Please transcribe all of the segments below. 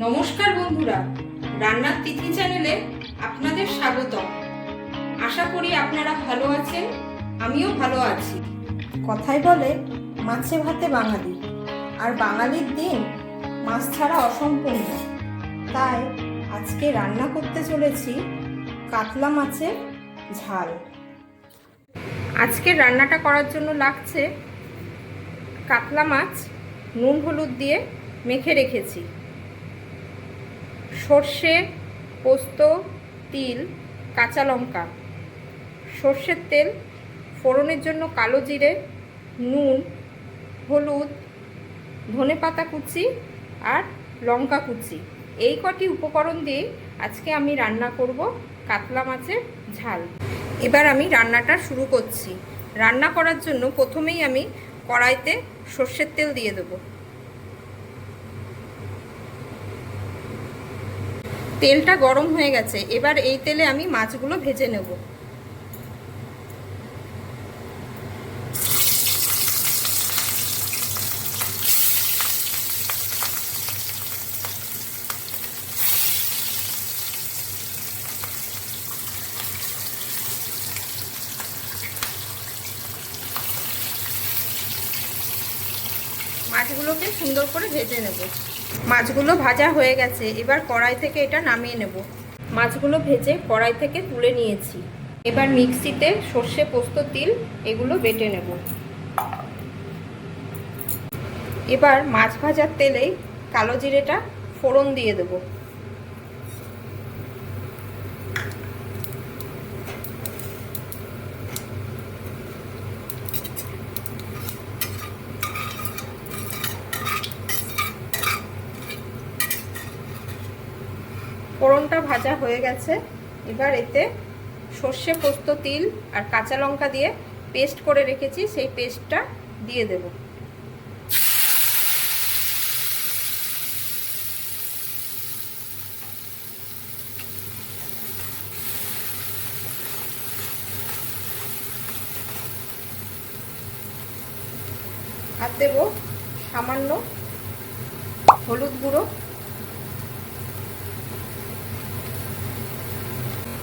নমস্কার বন্ধুরা, রান্নার তিথি চ্যানেলে আপনাদের স্বাগত আশা করি আপনারা ভালো আছেন, আমিও ভালো আছি। কথাই বলে, মাছে ভাতে বাঙালি। আর বাঙালির দিন মাছ ছাড়া অসম্পূর্ণ। তাই আজকে রান্না করতে চলেছি কাতলা মাছের ঝাল। আজকে রান্নাটা করার জন্য লাগছে কাতলা মাছ, নুন হলুদ দিয়ে মেখে রেখেছি। সর্ষে, পোস্ত, তিল, কাঁচা লঙ্কা। সর্ষের তেল ফোড়নের জন্য কালো জিরে, নুন, হলুদ ধনে পাতা কুচি আর লঙ্কা কুচি। এই কটি উপকরণ দিয়ে আজকে আমি রান্না করব কাতলা মাছের ঝাল। এবার আমি রান্নাটা শুরু করছি। রান্না করার জন্য প্রথমেই আমি কড়াইতে সর্ষের তেল দিয়ে দেবো। তেলটা গরম হয়ে গেছে। এবার এই তেলে আমি মাছগুলো ভেজে নেব। মাছগুলোকে সুন্দর করে ভেজে নেব। মাছগুলো ভাজা হয়ে গেছে, এবার কড়াই থেকে এটা নামিয়ে নেব। মাছগুলো ভেজে কড়াই থেকে তুলে নিয়েছি। এবার মিক্সিতে সর্ষে পোস্ত তিল, এগুলো বেটে নেব। এবার মাছ ভাজার তেলেই কালো জিরেটা ফোড়ন দিয়ে দেবো। ফোড়নটা ভাজা হয়ে গেছে। এবার এতে সর্ষে পোস্ত, তিল আর কাঁচা লঙ্কা দিয়ে পেস্ট করে রেখেছি, সেই পেস্টটা দিয়ে দেব। আর দেব সামান্য হলুদ গুঁড়ো।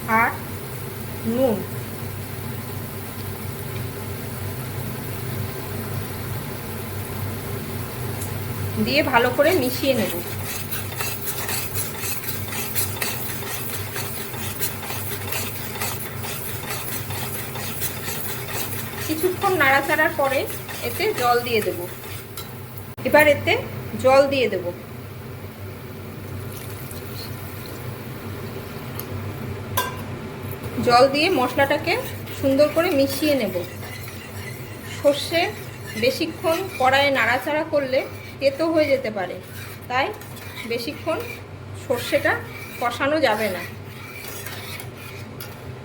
আর নুন। দিয়ে ভালো করে মিশিয়ে নেব। কিছুক্ষণ নাড়াচাড়ার পরে এতে জল দিয়ে দেব। এবার এতে জল দিয়ে দেবো। জল দিয়ে মশলাটাকে সুন্দর করে মিশিয়ে নেব। সর্ষে বেশিক্ষণ কড়াইয়ে নাড়াচাড়া করলে তেতো হয়ে যেতে পারে। তাই বেশিক্ষণ সর্ষেটা কষানো যাবে না।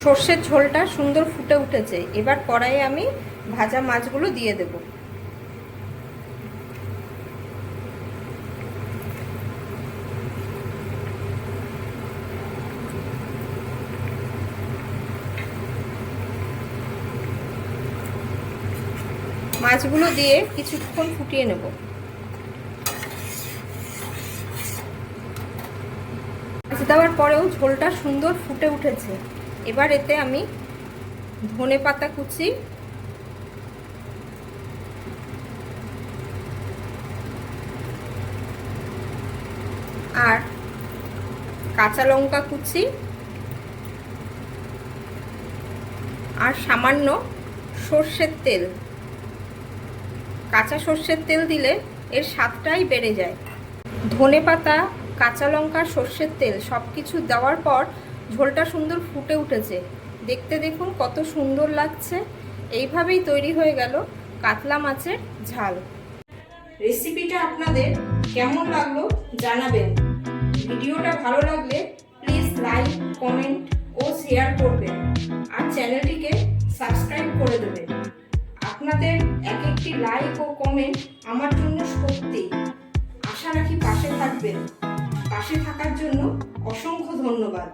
সর্ষের ঝোলটা সুন্দর ফুটে উঠেছে। এবার কড়াইয়ে আমি ভাজা মাছগুলো দিয়ে দেবো। মাছগুলো দিয়ে কিছুক্ষণ ফুটিয়ে নেব। মাছ দেওয়ার পরেও ঝোলটা সুন্দর ফুটে উঠেছে। এবার এতে আমি ধনে পাতা কুচি, আর কাঁচা লঙ্কা কুচি, আর সামান্য সর্ষের তেল। কাঁচা সর্ষের তেল দিলে এর স্বাদটাই বেড়ে যায়। ধনে পাতা, কাঁচা লঙ্কা, সর্ষের তেল সব কিছু দেওয়ার পর ঝোলটা সুন্দর ফুটে উঠেছে। দেখতে দেখুন কত সুন্দর লাগছে। এইভাবেই তৈরি হয়ে গেল কাতলা মাছের ঝাল। রেসিপিটা আপনাদের কেমন লাগল জানাবেন। ভিডিওটা ভালো লাগলে প্লিজ লাইক, কমেন্ট ও শেয়ার করবেন। আর চ্যানেলটিকে সাবস্ক্রাইব করে দেবেন। কমেন্ট আমার জন্য সত্যি আশা রাখি পাশে থাকবেন পাশে থাকার জন্য অসংখ্য ধন্যবাদ।